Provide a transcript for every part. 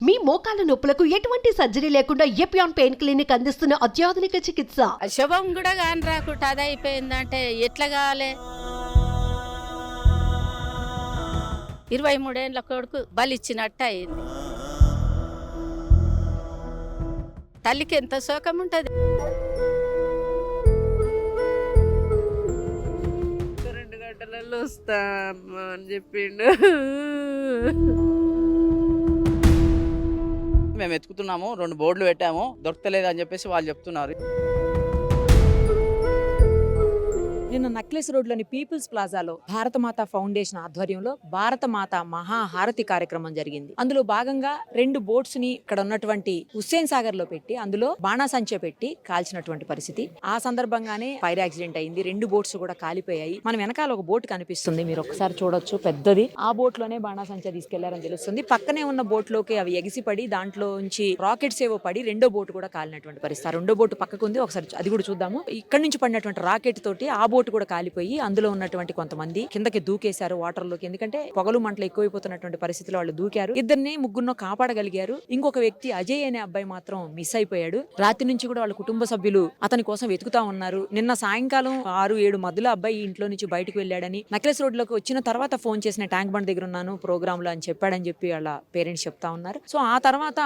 మీ మోకాల నొప్పులకు ఎటువంటి సర్జరీ లేకుండా ఎపియాన్ పెయిన్ క్లినిక్ అందిస్తున్న అత్యాధునిక చికిత్స? శవం కూడా కాని రాకుండా అది అయిపోయిందంటే ఎట్లా కావాలి? ఇరవై మూడేళ్ళ కొడుకు బలిచ్చినట్టు అయింది. తల్లికి ఎంత శోకం ఉంటుంది? రెండు గంటలలో వస్తా అని చెప్పిండు. మేము వెతుకుతున్నాము రెండు బోర్డులు పెట్టాము దొరకలేదు అని చెప్పేసి వాళ్ళు చెప్తున్నారు. నిన్న నక్లెస్ రోడ్లోని పీపుల్స్ ప్లాజాలో భారతమాత ఫౌండేషన్ ఆధ్వర్యంలో భారతమాత మహాహారతి కార్యక్రమం జరిగింది. అందులో భాగంగా రెండు బోట్స్ని ఇక్కడ ఉన్నటువంటి హుస్సేన్ సాగర్లో పెట్టి అందులో బాణాసంచె పెట్టి కాల్చినటువంటి పరిస్థితి. ఆ సందర్భంగానే ఫైర్ యాక్సిడెంట్ అయింది. రెండు బోట్స్ కూడా కాలిపోయాయి. మన వెనకాల ఒక బోట్ కనిపిస్తుంది. మీరు ఒకసారి చూడొచ్చు. పెద్దది. ఆ బోట్లోనే బాణాసంచె తీసుకెళ్ళారని తెలుస్తుంది. పక్కనే ఉన్న బోట్లోకి అవి ఎగిసిపడి దాంట్లో నుంచి రాకెట్స్ ఏవో పడి రెండో బోట్ కూడా కాలినటువంటి పరిస్థితి. రెండో బోట్ పక్కకుంది. ఒకసారి అది కూడా చూద్దాము. ఇక్కడ నుంచి పడినటువంటి రాకెట్ తోటి ఆ బోట్ కూడా కాలిపోయి అందులో ఉన్నటువంటి కొంతమంది కిందకి దూకేశారు వాటర్లోకి ఎందుకంటే పొగలు మంటలు ఎక్కువైపోతున్నటువంటి పరిస్థితిలో వాళ్ళు దూకారు. ఇద్దరిని ముగ్గురునో కాపాడగలిగారు. ఇంకొక వ్యక్తి అజయ్ అనే అబ్బాయి మాత్రం మిస్ అయిపోయాడు. రాత్రి నుంచి కూడా వాళ్ళ కుటుంబ సభ్యులు అతని కోసం వెతుకుతా ఉన్నారు. నిన్న సాయంకాలం ఆరు ఏడు మధ్యలో అబ్బాయి ఇంట్లో నుంచి బయటకు వెళ్ళాడని నక్లెస్ రోడ్లోకి వచ్చిన తర్వాత ఫోన్ చేసిన ట్యాంక్ బండ్ దగ్గర ఉన్నాను ప్రోగ్రామ్లో అని చెప్పాడని చెప్పి వాళ్ళ పేరెంట్స్ చెప్తా ఉన్నారు. సో ఆ తర్వాత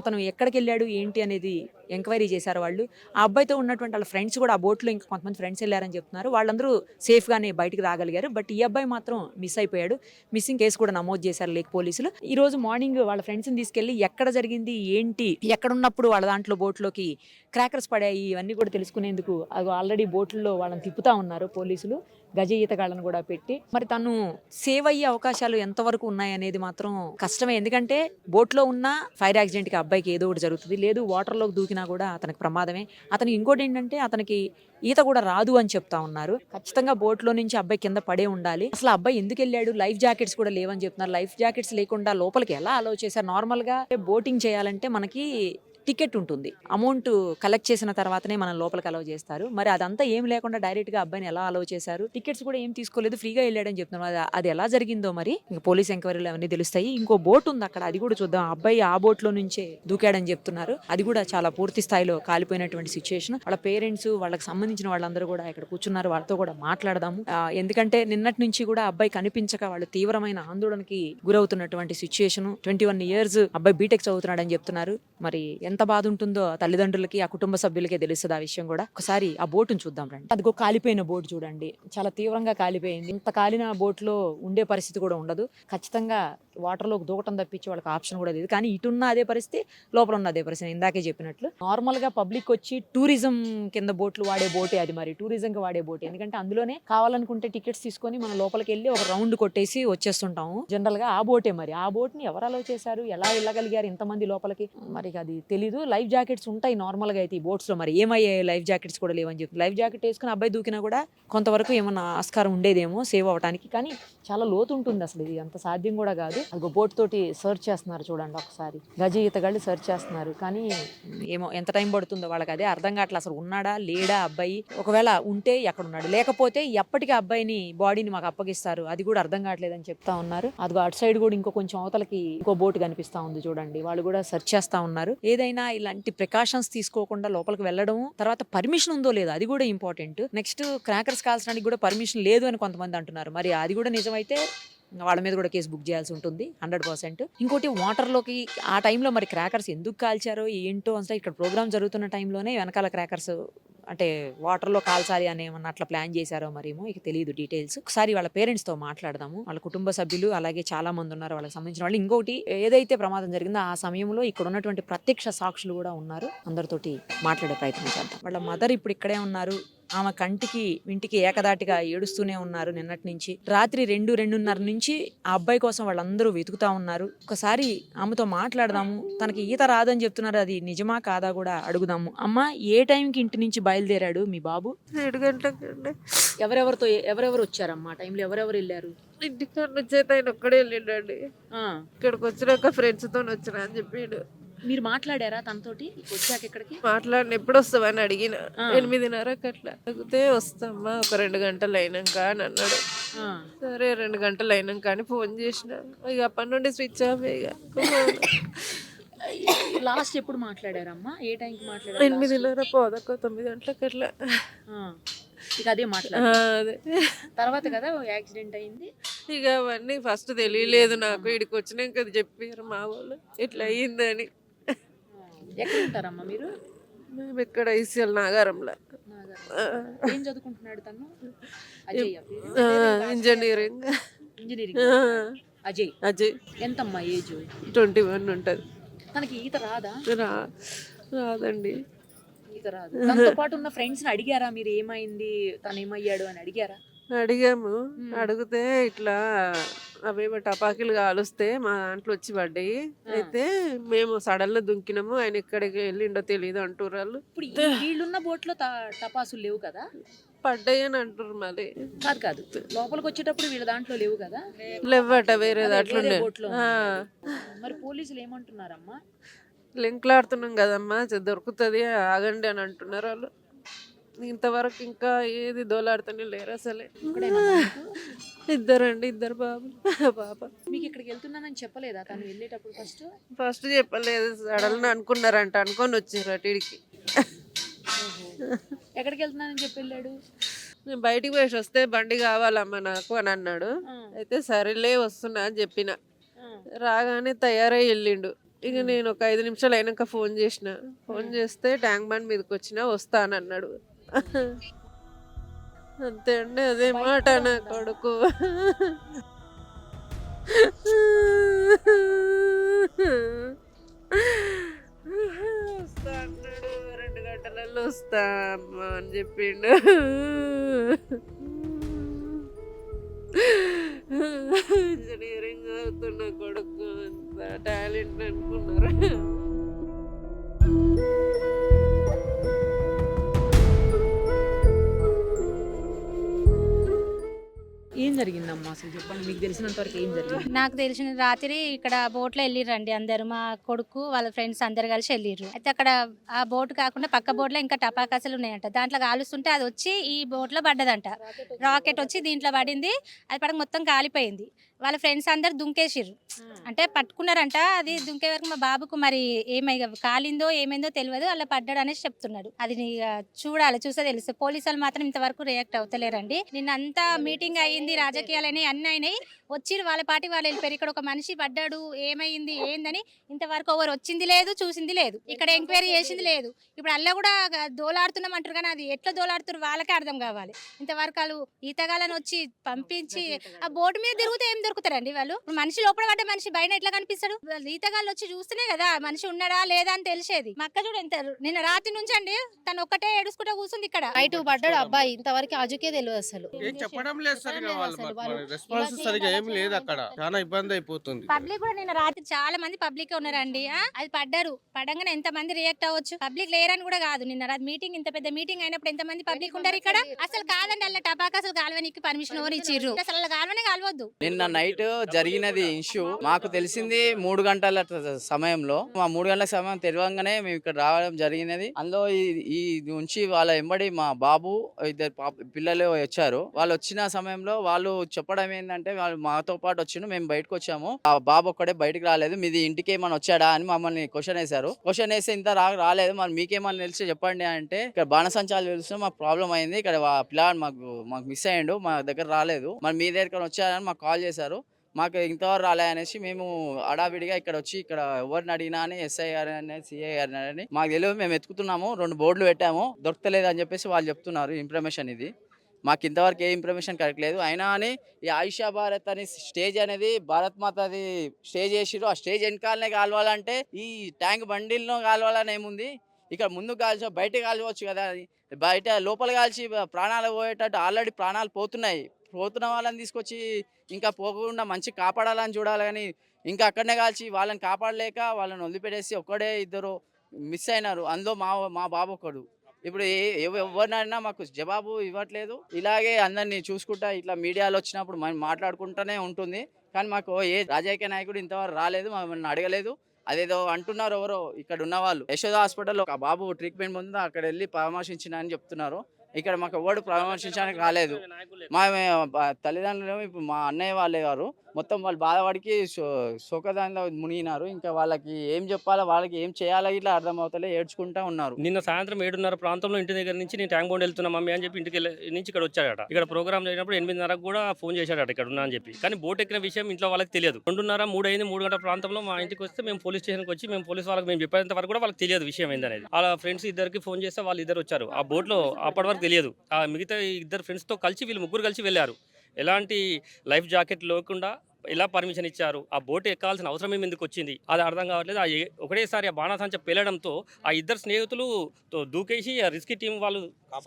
అతను ఎక్కడికి వెళ్ళాడు ఏంటి అనేది ఎంక్వైరీ చేశారు వాళ్ళు. ఆ అబ్బాయితో ఉన్నటువంటి వాళ్ళ ఫ్రెండ్స్ కూడా ఆ బోట్లో ఇంకా కొంతమంది ఫ్రెండ్స్ వెళ్ళారని చెప్తున్నారు. వాళ్ళందరూ సేఫ్గానే బయటకు బయటికి రాగలిగారు. బట్ ఈ అబ్బాయి మాత్రం మిస్ అయిపోయాడు. మిస్సింగ్ కేసు కూడా నమోదు చేశారు లేక్ పోలీసులు. ఈ రోజు మార్నింగ్ వాళ్ళ ఫ్రెండ్స్ని తీసుకెళ్ళి ఎక్కడ జరిగింది ఏంటి ఎక్కడ ఉన్నప్పుడు వాళ్ళ దాంట్లో బోట్లోకి క్రాకర్స్ పడాయి ఇవన్నీ కూడా తెలుసుకునేందుకు అది ఆల్రెడీ బోట్లలో వాళ్ళని తిప్పుతా ఉన్నారు పోలీసులు. గజ ఈతగాళ్ళను కూడా పెట్టి మరి తను సేవ్ అయ్యే అవకాశాలు ఎంతవరకు ఉన్నాయనేది మాత్రం కష్టమే. ఎందుకంటే బోట్లో ఉన్న ఫైర్ యాక్సిడెంట్కి అబ్బాయికి ఏదో ఒకటి జరుగుతుంది. లేదు వాటర్లోకి దూకినా కూడా అతనికి ప్రమాదమే. అతను ఇంకోటి ఏంటంటే అతనికి ఈత కూడా రాదు అని చెప్తా ఉన్నారు. ఖచ్చితంగా బోట్లో నుంచి అబ్బాయి కింద పడే ఉండాలి. అసలు అబ్బాయి ఎందుకు వెళ్ళాడు? లైఫ్ జాకెట్స్ కూడా లేవని చెప్తున్నారు. లైఫ్ జాకెట్స్ లేకుండా లోపలికి ఎలా అలో చేశారు నార్మల్గా బోటింగ్ చేయాలంటే మనకి టికెట్ ఉంటుంది. అమౌంట్ కలెక్ట్ చేసిన తర్వాతనే మనం లోపలికి అలౌ చేస్తారు. మరి అదంతా ఏం లేకుండా డైరెక్ట్గా అబ్బాయిని ఎలా అలౌ చేశారు? టికెట్స్ కూడా ఏం తీసుకోలేదు. ఫ్రీగా వెళ్ళాడని చెప్తున్నారు. అది- ఎలా జరిగిందో మరి పోలీస్ ఎంక్వైరీలు అవన్నీ తెలుస్తాయి. ఇంకో బోట్ ఉంది అక్కడ. అది కూడా చూద్దాం. అబ్బాయి ఆ బోట్లో నుంచే దూకాడని చెప్తున్నారు. అది కూడా చాలా పూర్తి స్థాయిలో కాలిపోయినటువంటి సిచ్యువేషన్ వాళ్ళ పేరెంట్స్ వాళ్ళకి సంబంధించిన వాళ్ళందరూ కూడా ఇక్కడ కూర్చున్నారు. వాళ్ళతో కూడా మాట్లాడదాము. ఎందుకంటే నిన్నటి నుంచి కూడా అబ్బాయి కనిపించక వాళ్ళు తీవ్రమైన ఆందోళనకి గురవుతున్నటువంటి సిచ్యువేషన్ ట్వంటీ వన్ ఇయర్స్ అబ్బాయి బీటెక్ చదువుతున్నాడని చెప్తున్నారు. మరి ఎంత బాధ ఉంటుందో తల్లిదండ్రులకి ఆ కుటుంబ సభ్యులకే తెలుస్తుంది ఆ విషయం కూడా. ఒకసారి ఆ బోటును చూద్దాం రండి. అదిగో కాలిపోయిన బోట్ చూడండి. చాలా తీవ్రంగా కాలిపోయింది. ఇంత కాలిన బోట్లో ఉండే పరిస్థితి కూడా ఉండదు. ఖచ్చితంగా వాటర్లో దూకటం తప్పించి వాళ్ళకి ఆప్షన్ కూడా లేదు. కానీ ఇటున్న అదే పరిస్థితి లోపల ఉన్న అదే పరిస్థితి. ఇందాకే చెప్పినట్లు. నార్మల్గా పబ్లిక్ వచ్చి టూరిజం కింద బోట్లు వాడే బోటే అది మరి. టూరిజం కి వాడే బోటే. ఎందుకంటే అందులోనే కావాలనుకుంటే టికెట్స్ తీసుకొని మనం లోపలికి వెళ్ళి ఒక రౌండ్ కొట్టేసి వచ్చేస్తుంటాము. జనరల్గా ఆ బోటే మరి. ఆ బోట్ని ఎవరు అలో చేశారు? ఎలా వెళ్ళగలిగారు? ఇంతమంది లోపలికి? మరి అది తెలియదు తెలీదు. లైఫ్ జాకెట్స్ ఉంటాయి నార్మల్గా అయితే ఈ బోట్స్లో మరి. ఏమయ్యాయి లైఫ్ జాకెట్స్ కూడా లేవని చెప్పి. లైఫ్ జాకెట్ వేసుకుని అబ్బాయి దూకినా కూడా కొంతవరకు ఏమన్నా ఆస్కారం ఉండేదేమో సేవ్ అవ్వడానికి కానీ చాలా లోతు ఉంటుంది అసలు ఇది. అంత సాధ్యం కూడా కాదు. అది బోట్ తోటి సర్చ్ చేస్తున్నారు చూడండి ఒకసారి. గజ ఈతగాళ్ళు సర్చ్ చేస్తున్నారు. కానీ ఏమో ఎంత టైం పడుతుందో వాళ్ళకి అదే అర్థం కావట్లేదు. అసలు ఉన్నాడా లేడా అబ్బాయి? ఒకవేళ ఉంటే ఎక్కడ ఉన్నాడు? లేకపోతే ఎప్పటికీ అబ్బాయిని బాడీని మాకు అప్పగిస్తారు. అది కూడా అర్థం కావట్లేదు అని చెప్తా ఉన్నారు. అది అటు సైడ్ కూడా ఇంకో కొంచెం అవతలకి ఇంకో బోట్ కనిపిస్తా ఉంది చూడండి. వాళ్ళు కూడా సెర్చ్ చేస్తా ఉన్నారు. ఏదైనా ఇలాంటి ప్రికాషన్స్ తీసుకోకుండా లోపలికి వెళ్ళడం తర్వాత పర్మిషన్ ఉందో లేదో అది కూడా ఇంపార్టెంట్. నెక్స్ట్ క్రాకర్స్ కాల్చడానికి కూడా పర్మిషన్ లేదు అని కొంతమంది అంటున్నారు. మరి అది కూడా నిజమైతే వాళ్ళ మీద కూడా కేసు బుక్ చేయాల్సి ఉంటుంది హండ్రెడ్ పర్సెంట్. ఇంకోటి వాటర్లోకి ఆ టైంలో మరి క్రాకర్స్ ఎందుకు కాల్చారో ఏంటో అంటే ఇక్కడ ప్రోగ్రామ్ జరుగుతున్న టైంలోనే వెనకాల క్రాకర్స్ అంటే వాటర్లో కాల్చాలి అని ఏమన్నా అట్లా ప్లాన్ చేశారో మరేమో ఇక తెలియదు డీటెయిల్స్. ఒకసారి వాళ్ళ పేరెంట్స్తో మాట్లాడదాము. వాళ్ళ కుటుంబ సభ్యులు అలాగే చాలా మంది ఉన్నారు వాళ్ళకి సంబంధించిన వాళ్ళు. ఇంకోటి ఏదైతే ప్రమాదం జరిగిందో ఆ సమయంలో ఇక్కడ ఉన్నటువంటి ప్రత్యక్ష సాక్షులు కూడా ఉన్నారు. అందరితోటి మాట్లాడే ప్రయత్నం చేద్దాం. వాళ్ళ మదర్ ఇప్పుడు ఇక్కడే ఉన్నారు. ఆమె కంటికి ఇంటికి ఏకదాటిగా ఏడుస్తూనే ఉన్నారు నిన్నటి నుంచి. రాత్రి రెండు రెండున్నర నుంచి ఆ అబ్బాయి కోసం వాళ్ళందరూ వెతుకుతా ఉన్నారు. ఒకసారి ఆమెతో మాట్లాడదాము తనకి ఈత రాదని చెప్తున్నారు అది నిజమా కాదా కూడా అడుగుదాము. అమ్మ ఏ టైంకి ఇంటి నుంచి బయలుదేరాడు మీ బాబు? ఏడు గంటలకండి. ఎవరెవరితో ఎవరెవరు వచ్చారమ్మా? ఆ టైంలో ఎవరెవరు వెళ్ళారు? ఇంటికాడ నుంచి అయితే ఆయన ఒక్కడే వెళ్ళిండండి. ఆ, ఇక్కడికి వచ్చినాక ఫ్రెండ్స్తో వచ్చిన అని చెప్పిండు. మీరు మాట్లాడారా తనతోటి? వచ్చాక ఇక్కడికి మాట్లాడిన ఎప్పుడు వస్తావని అడిగిన. ఎనిమిదిన్నరకు అట్లా అడిగితే వస్తామ్మా ఒక రెండు గంటలు అయినాక అని అన్నాడు. సరే రెండు గంటలు అయినాక అని ఫోన్ చేసిన. ఇక అప్పటి నుండి స్విచ్ ఆఫ్ ఇక. లాస్ట్ ఎప్పుడు మాట్లాడారమ్మా? ఏ టైంకి మాట్లాడారు ఎనిమిదిన్నర పోదక్క తొమ్మిది గంటలకు అట్లా ఇక అదే అదే. తర్వాత కదా యాక్సిడెంట్ అయింది? ఇక అవన్నీ ఫస్ట్ తెలియలేదు నాకు. ఇక్కడికి వచ్చినాక చెప్పారు మా వాళ్ళు. ఇట్లా అయ్యిందని. ఎక్కడ ఉంటారమ్మా మీరు? మేము ఇక్కడ ఐసీఎల్ నాగారంలో. ఏం చదువుకుంటున్నాడు తను? అజయ్ ఇంజనీరింగ్. ఇంజనీరింగ్. అజయ్. అజయ్. ఎంతమ్మా ఏజ్? ట్వంటీ వన్ ఉంటుంది. తనకి ఈత రాదా? రా రాదండి. ఈత రాదు. తనతో పాటు ఉన్న ఫ్రెండ్స్ని అడిగారా మీరు? ఏమైంది? తను ఏమయ్యాడు అని అడిగారా? అడిగాము. అడిగితే ఇట్లా అవేమో టపాకీలు కాలుస్తే మా దాంట్లో వచ్చి పడ్డాయి. అయితే మేము సడన్గా దుంకినాము. ఆయన ఎక్కడికి వెళ్ళిండో తెలియదు అంటారు వాళ్ళు. ఇప్పుడు ఈ- వీళ్ళున్న బోట్లో టపాసులు లేవు కదా? పడ్డాయి అని అంటారు మళ్ళీ కాదు కాదు. లోపలికి వచ్చేటప్పుడు వీళ్ళ దాంట్లో లేవు కదా? లేవట వేరే దాంట్లో. మరి పోలీసులు ఏమంటున్నారమ్మా? లింక్లాడుతున్నాం కదమ్మా. దొరుకుతుంది ఆగండి అని అంటున్నారు వాళ్ళు. ఇంతవరకు ఇంకా ఏది దోలాడుతూనే లేరు అసలే? ఇద్దరండి ఇద్దరు బాబు పాప. మీకు ఇక్కడికి వెళ్తున్నానని చెప్పలేదా? తను వెళ్ళేటప్పుడు ఫస్ట్ ఫస్ట్ చెప్పలేదు సడన్ అనుకున్నారంట అనుకొని వచ్చారు అటు ఈడికి ఎక్కడికి వెళ్తున్నానని చెప్పి వెళ్ళాడు? నేను బయటికి పోయి వస్తే బండి కావాలమ్మా నాకు అని అన్నాడు. అయితే సరేలే వస్తున్నా అని చెప్పిన. రాగానే తయారై వెళ్ళిండు. ఇక నేను ఒక ఐదు నిమిషాలు అయినాక ఫోన్ చేసిన. ఫోన్ చేస్తే ట్యాంక్ బండ్ మీదకి వచ్చినా వస్తానన్నాడు. అంతే అండి అదే మాట నా కొడుకు. వస్తా అన్నాడు రెండు గంటలలో వస్తా అమ్మా అని చెప్పిండు. ఇంజనీరింగ్ అవుతున్న కొడుకు అంత టాలెంట్ అనుకున్నారు. జరిగిందమ్మా అసలు చెప్పండి మీకు తెలిసినంత వరకు ఏం జరిగింది? నాకు తెలిసిన రాత్రి ఇక్కడ బోట్లో వెళ్ళిర్రండి అందరు మా కొడుకు వాళ్ళ ఫ్రెండ్స్ అందరు కలిసి వెళ్ళిర్రు. అయితే అక్కడ ఆ బోట్ కాకుండా పక్క బోట్లో ఇంకా టపాకాసులు ఉన్నాయంట. దాంట్లో కాలుస్తుంటే అది వచ్చి ఈ బోట్లో పడ్డదంట. రాకెట్ వచ్చి దీంట్లో పడింది అది పడక మొత్తం కాలిపోయింది. వాళ్ళ ఫ్రెండ్స్ అందరు దుంకేసిర్రు. అంటే పట్టుకున్నారంట అది దుంకే వరకు మా బాబుకు మరి ఏమై కాలిందో ఏమైందో తెలియదు అలా పడ్డాడు అనేసి చెప్తున్నాడు. అది చూడాలి చూస్తే తెలుసు. పోలీసు వాళ్ళు మాత్రం ఇంతవరకు రియాక్ట్ అవుతలేరండి. నిన్న అంతా మీటింగ్ అయ్యింది రాజకీయాలు అయినాయి అన్నీ అయినాయి. వచ్చి వాళ్ళ పాటి వాళ్ళు వెళ్ళిపోయారు. ఇక్కడ ఒక మనిషి పడ్డాడు ఏమైంది ఏందని ఇంతవరకు ఎవరు వచ్చింది లేదు చూసింది లేదు. ఇక్కడ ఎంక్వైరీ చేసింది లేదు. ఇప్పుడు అల్ల కూడా దోలాడుతున్నాం అంటారు కానీ అది ఎట్లా దోలాడుతారు వాళ్ళకే అర్థం కావాలి. ఇంతవరకు వాళ్ళు ఈతగాలని వచ్చి పంపించి ఆ బోటు మీద తిరిగితే ఏం దొరుకుతారండి వాళ్ళు? ఇప్పుడు మనిషి లోపల పడ్డ మనిషి బయట ఎట్లా కనిపిస్తాడు? వాళ్ళు ఈతగాళ్ళు వచ్చి చూస్తేనే కదా మనిషి ఉన్నాడా లేదా అని తెలిసేది. మా అక్క చూడు ఎంత నిన్న రాత్రి నుంచి అండి తను ఒక్కటే ఏడుసుకుంటా కూర్చుంది ఇక్కడ. బయట పడ్డాడు అబ్బాయి. ఇంతవరకు అజుకే తెలియదు అసలు. ఏం చెప్పడం లేదు సరిగా వాళ్ళు రెస్పాన్స్ సరిగా ఏం చేయడం లేదు అక్కడ. చాలా ఇబ్బంది అయిపోతుంది పబ్లిక్ కూడా నిన్న రాత్రి చాలా మంది పబ్లిక్ ఉన్నారండి. ఆ? అది పడ్డారు. పడంగానే ఎంత మంది రియాక్ట్ అవ్వచ్చు? పబ్లిక్ లేరని కూడా కాదు. నిన్న రాత్రి మీటింగ్ ఇంత పెద్ద మీటింగ్ అయినప్పుడు ఎంత మంది పబ్లిక్ ఉండరు ఇక్కడ? అసలు కాదండి అలా టపాకా అసలు కాలువనికి పర్మిషన్ ఎవరు ఇచ్చిర్రు? అసలు అలా కాలువనే కాలవద్దు. నిన్న నైట్ జరిగినది ఇష్యూ. మాకు తెలిసింది మూడు గంటల ట- సమయంలో. మా మూడు గంటల సమయం తెలియంగానే మేము ఇక్కడ రావడం జరిగినది. అందులో ఈ- ఈ నుంచి వాళ్ళ ఎంబడి మా బాబు ఇద్దరు పాప పిల్లలు వచ్చారు. వాళ్ళు వచ్చిన సమయంలో వాళ్ళు చెప్పడం ఏంటంటే వాళ్ళు మాతో పాటు వచ్చిండు. మేము బయటకు వచ్చాము ఆ బాబు ఒక్కడే బయటకు రాలేదు. మీది ఇంటికి ఏమైనా వచ్చాడా అని మమ్మల్ని క్వశ్చన్ వేశారు. క్వశ్చన్ వేస్తే ఇంత రా రాలేదు. మరి మీకేమని తెలిసి చెప్పండి అంటే ఇక్కడ బాణసంచాలు తెలుసు మాకు ప్రాబ్లం అయింది. ఇక్కడ వా- పిల్లాడు మాకు మాకు మిస్ అయ్యిండు. మా దగ్గర రాలేదు. మరి మీ దగ్గర వచ్చారని మాకు కాల్ చేశారు. మాకు ఇంతవరకు రాలే అనేసి మేము అడావిడిగా ఇక్కడ వచ్చి ఇక్కడ ఎవరిని అడిగినా అని ఎస్ఐ గారిని సిఐ గారిని అని మాకు తెలియదు. మేము ఎత్తుకుతున్నాము రెండు బోర్డులు పెట్టాము. దొరకలేదు అని చెప్పేసి వాళ్ళు చెప్తున్నారు ఇన్ఫర్మేషన్ ఇది. మాకు ఇంతవరకు ఏ ఇన్ఫర్మేషన్ కరెక్ట్ లేదు. అయినా అని ఈ ఆయుషా భారత్ అని స్టేజ్ అనేది భారత్ మాతది స్టేజ్ చేసిరు ఆ స్టేజ్ వెనకాలనే కాలవాలంటే ఈ ట్యాంక్ బండిల్లో కాలవాలని ఏముంది? ఇక్కడ ముందు కాల్చో బయట కాల్చవచ్చు కదా. అది బయట లోపల కాల్చి ప్రాణాలు పోయేటట్టు ఆల్రెడీ ప్రాణాలు పోతున్నాయి. పోతున్న వాళ్ళని తీసుకొచ్చి ఇంకా పోకుండా మంచి కాపాడాలని చూడాలి కానీ ఇంకా అక్కడనే కాల్చి వాళ్ళని కాపాడలేక వాళ్ళని వదిలిపెట్టేసి ఒక్కడే ఇద్దరు మిస్ అయినారు. అందులో మా మా బాబు ఒకడు ఇప్పుడు ఎవ- ఎవరినైనా మాకు జవాబు ఇవ్వట్లేదు. ఇలాగే అందరినీ చూసుకుంటా ఇట్లా మీడియాలో వచ్చినప్పుడు మనం మాట్లాడుకుంటూనే ఉంటుంది. కానీ మాకు ఏ రాజకీయ నాయకుడు ఇంతవరకు రాలేదు మమ్మల్ని అడగలేదు. అదేదో అంటున్నారు ఎవరో ఇక్కడ ఉన్న వాళ్ళు. యశోద హాస్పిటల్లో ఒక బాబు ట్రీట్మెంట్ ముందు అక్కడ వెళ్ళి పరామర్శించిన అని చెప్తున్నారు. ఇక్కడ మాకు ఎవడు పరామర్శించడానికి రాలేదు. మా తల్లిదండ్రులు ఇప్పుడు మా అన్నయ్య వాళ్ళే గారు మొత్తం వాళ్ళు బాధపడికి శోకదానిలో మునిగినారు. ఇంకా వాళ్ళకి ఏం చెప్పాలో వాళ్ళకి ఏం చేయాలో ఇట్లా అర్థమవుతలే ఏడ్చుకుంటా ఉన్నారు. నిన్న సాయంత్రం ఏడున్నర ప్రాంతంలో ఇంటి దగ్గర నుంచి నేను ట్యాంక్ బౌండ్ వెళ్తున్నా మమ్మీ అని చెప్పి ఇంటికి వెళ్ళి- నుంచి ఇక్కడ వచ్చాడట. ఇక్కడ ప్రోగ్రామ్ జరిగినప్పుడు ఎనిమిదిన్నరకు కూడా ఫోన్ చేశాడట ఇక్కడ ఉన్నా అని చెప్పి. కానీ బోట్ ఎక్కిన విషయం ఇంట్లో వాళ్ళకి తెలియదు. రెండున్నర మూడు అయింది మూడు గంటల ప్రాంతంలో మా ఇంటికి వస్తే మేము పోలీస్ స్టేషన్కి వచ్చి మేము పోలీస్ వాళ్ళకి మేము చెప్పేంత వరకు కూడా వాళ్ళకి తెలియదు విషయం ఏందనేది. వాళ్ళ ఫ్రెండ్స్ ఇద్దరికి ఫోన్ చేస్తే వాళ్ళు ఇద్దరు వచ్చారు. ఆ బోట్లో అప్పటి వరకు తెలియదు. ఆ మిగతా ఇద్దరు ఫ్రెండ్స్తో కలిసి వీళ్ళు ముగ్గురు కలిసి వెళ్ళారు. ఎలాంటి లైఫ్ జాకెట్ లేకుండా ఎలా పర్మిషన్ ఇచ్చారు? ఆ బోట్ ఎక్కాల్సిన అవసరం ఎందుకు వచ్చింది? అది అర్థం కావట్లేదు. ఆ ఒకటేసారి ఆ బాణాసంచ పేలడంతో ఆ ఇద్దరు స్నేహితులు దూకేసి ఆ రిస్కీ టీం వాళ్ళు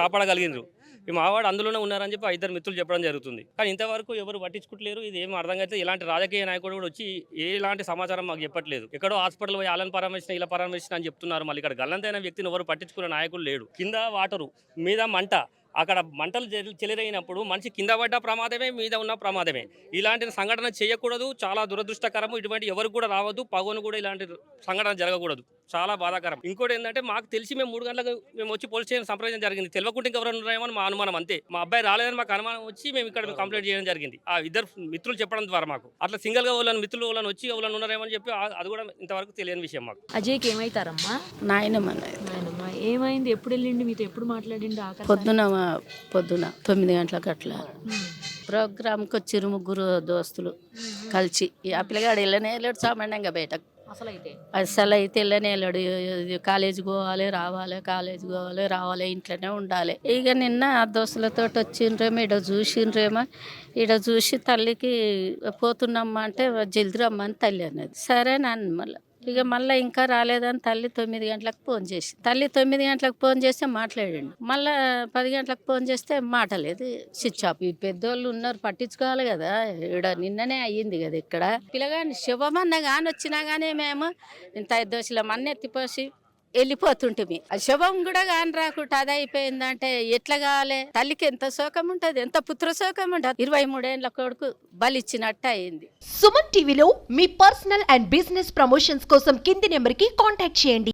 కాపాడగలిగినారు. ఈ మావాడు అందులోనే ఉన్నారని చెప్పి ఆ ఇద్దరు మిత్రులు చెప్పడం జరుగుతుంది. కానీ ఇంతవరకు ఎవరు పట్టించుకుంటలేరు. ఇది ఏం అర్థం అయితే ఇలాంటి రాజకీయ నాయకుడు కూడా వచ్చి ఎలాంటి సమాచారం మాకు చెప్పట్లేదు. ఎక్కడో హాస్పిటల్ పోయి వాళ్ళని పరామర్శించిన ఇలా పరామర్శించిన అని చెప్తున్నారు. మళ్ళీ ఇక్కడ గల్లంతైన వ్యక్తిని ఎవరు పట్టించుకునే నాయకుడు లేడు. కింద వాటరు మీద మంట అక్కడ మంటలు చెల- చెలరేగినప్పుడు మనిషి కింద పడ్డ ప్రమాదమే మీద ఉన్న ప్రమాదమే. ఇలాంటి సంఘటన చేయకూడదు చాలా దురదృష్టకరము. ఇటువంటి ఎవరికి కూడా రావద్దు పగోను కూడా ఇలాంటి సంఘటన జరగకూడదు. చాలా బాధాకరం. ఇంకోటి ఏంటంటే మాకు తెలిసి మేము మూడు గంటలకు మేము వచ్చి పోలీస్ స్టేషన్ సంప్రదించడం జరిగింది. తెలియకుండా ఇంకెవరైనా ఉన్నారేమో అని మా అనుమానం అంతే. మా అబ్బాయి రాలేదని మాకు అనుమానం వచ్చి మేము ఇక్కడ కంప్లైంట్ చేయడం జరిగింది. ఆ ఇద్దరు మిత్రులు చెప్పడం ద్వారా మాకు. అట్లా సింగిల్గా వాళ్ళని మిత్రులు వాళ్ళని వచ్చి వాళ్ళని ఉన్నారేమో అని చెప్పి అది కూడా ఇంతవరకు తెలియని విషయం మాకు. అజయ్కి ఏమైతారమ్మా? నాయనమ్మ నాయనమ్మ. ఏమైంది? ఎప్పుడు వెళ్ళిండి? మీతో ఎప్పుడు మాట్లాడిండు పొద్దున పొద్దున తొమ్మిది గంటలకు అట్లా. ప్రోగ్రామ్కి వచ్చిర్రు ముగ్గురు దోస్తులు కలిసి. ఆ పిల్లగాడు వెళ్ళనే వెళ్ళాడు సామాన్యంగా బయటకు. అసలు అయితే అసలు అయితే వెళ్ళనే వెళ్ళాడు. కాలేజీకి పోవాలి రావాలి కాలేజీకి పోవాలి రావాలి ఇంట్లోనే ఉండాలి. ఇక నిన్న ఆ దోస్తులతో వచ్చిండ్రేమో ఈడ చూసిండ్రేమో. ఈడ చూసి తల్లికి పోతున్నామ్మా అంటే జల్ది రమ్మని తల్లి అన్నది. సరే నన్ను మళ్ళీ. ఇక మళ్ళీ ఇంకా రాలేదని తల్లి తొమ్మిది గంటలకు ఫోన్ చేసి తల్లి తొమ్మిది గంటలకు ఫోన్ చేస్తే మాట్లాడండి. మళ్ళీ పది గంటలకు ఫోన్ చేస్తే మాటలేదు. స్విచ్ ఆఫ్ ఈ పెద్దోళ్ళు ఉన్నారు పట్టించుకోవాలి కదా. ఇక్కడ నిన్ననే అయ్యింది కదా ఇక్కడ. పిల్లగాని శుభమన్న కానీ వచ్చినా కానీ మేము ఇంత దోశల మన్నెత్తిపోసి వెళ్ళిపోతుంటిమి. ఆ శుభం కూడా కాని రాకుండా అది అయిపోయిందంటే ఎట్లా కావాలి తల్లికి ఎంత శోకం ఉంటుంది? ఎంత పుత్ర శోకం ఉంటుంది? ఇరవై మూడేళ్ళ కొడుకు బలిచ్చినట్టు అయింది. సుమన్ టీవీలో మీ పర్సనల్ అండ్ బిజినెస్ ప్రమోషన్స్ కోసం కింది నెంబర్కి కాంటాక్ట్ చేయండి.